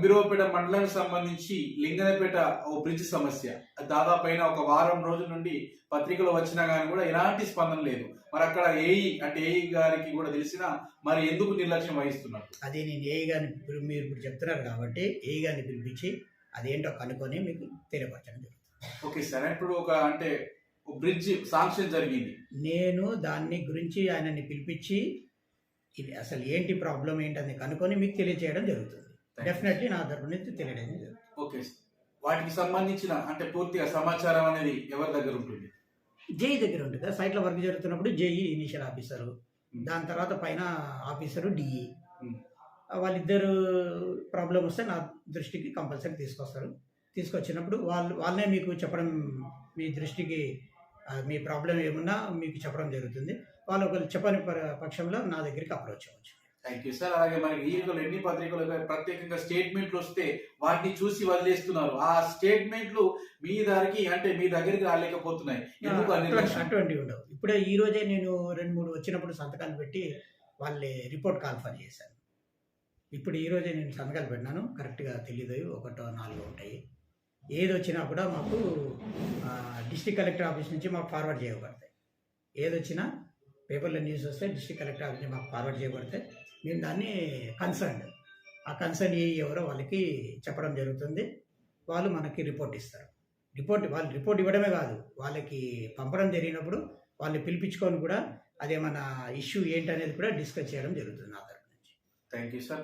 గంభీరవపేట మండలానికి సంబంధించి లింగనపేట ఓ బ్రిడ్జ్ సమస్య. దాదాపైన ఒక వారం రోజుల నుండి పత్రికలు వచ్చినా కానీ కూడా ఎలాంటి స్పందన లేదు. మరి అక్కడ ఏఈ అంటే ఏఈ గారికి కూడా తెలిసినా మరి ఎందుకు నిర్లక్ష్యం వహిస్తున్నారు? అది నేను ఏ గారిని మీరు ఇప్పుడు చెప్తున్నారు కాబట్టి ఏ గారిని పిలిపించి అదేంటో కనుక్కొని మీకు తెలియపరచడం జరుగుతుంది. ఓకే సార్ ఇప్పుడు ఒక అంటే బ్రిడ్జ్ శాంక్షన్ జరిగింది. నేను దాన్ని గురించి ఆయనని పిలిపించి ఇది అసలు ఏంటి ప్రాబ్లం ఏంటని కనుక్కొని మీకు తెలియజేయడం జరుగుతుంది. డెఫినెట్లీ నా తరపు నుంచి తెలియడం ఓకే. వాటికి సంబంధించిన అంటే పూర్తిగా సమాచారం అనేది ఎవరి దగ్గర ఉంటుంది? జేఈ దగ్గర ఉంటుంది. కదా సైట్లో వర్క్ జరుగుతున్నప్పుడు జేఈ ఇనిషియల్ ఆఫీసరు. దాని తర్వాత పైన ఆఫీసరు డిఈ. వాళ్ళిద్దరు ప్రాబ్లం వస్తే నా దృష్టికి కంపల్సరీ తీసుకొస్తారు. తీసుకొచ్చినప్పుడు వాళ్ళు వాళ్ళనే మీకు చెప్పడం మీ దృష్టికి మీ ప్రాబ్లం ఏమున్నా మీకు చెప్పడం జరుగుతుంది. వాళ్ళు ఒకరు చెప్పని పక్షంలో నా దగ్గరికి అప్రోచ్ అవ్వచ్చు. థ్యాంక్ యూ సార్ అలాగే మనకి ఈరోజు ఎన్ని పత్రికలు ప్రత్యేకంగా స్టేట్మెంట్లు వస్తే వాటిని చూసి వదిలేస్తున్నారు. ఆ స్టేట్మెంట్లు మీ దారికి అంటే మీ దగ్గరికి రాలేకపోతున్నాయి. ఎందుకు అటువంటివి ఉండవు. ఇప్పుడే ఈ రోజే నేను రెండు మూడు వచ్చినప్పుడు సంతకాలు పెట్టి వాళ్ళే రిపోర్ట్ కాల్ఫర్ చేశాను ఇప్పుడు ఈ రోజే నేను సంతకాలు పెట్టినాను. కరెక్ట్గా తెలియదు ఒకటో నాలుగో ఉంటాయి. ఏది వచ్చినా కూడా మాకు డిస్ట్రిక్ట్ కలెక్టర్ ఆఫీస్ నుంచి మాకు ఫార్వర్డ్ చేయబడతాయి. ఏది వచ్చినా పేపర్లో న్యూస్ వస్తే డిస్ట్రిక్ట్ కలెక్టర్ ఆఫీస్ నుంచి మాకు ఫార్వర్డ్ చేయబడతాయి. నేను దాన్ని కన్సర్న్ ఆ కన్సర్న్ ఏ ఎవరో వాళ్ళకి చెప్పడం జరుగుతుంది. వాళ్ళు మనకి రిపోర్ట్ ఇస్తారు. రిపోర్ట్ వాళ్ళు రిపోర్ట్ ఇవ్వడమే కాదు. వాళ్ళకి పంపడం జరిగినప్పుడు వాళ్ళని పిలిపించుకొని కూడా అదేమన్నా ఇష్యూ ఏంటనేది కూడా డిస్కస్ చేయడం జరుగుతుంది నా తరఫు నుంచి. Thank you sir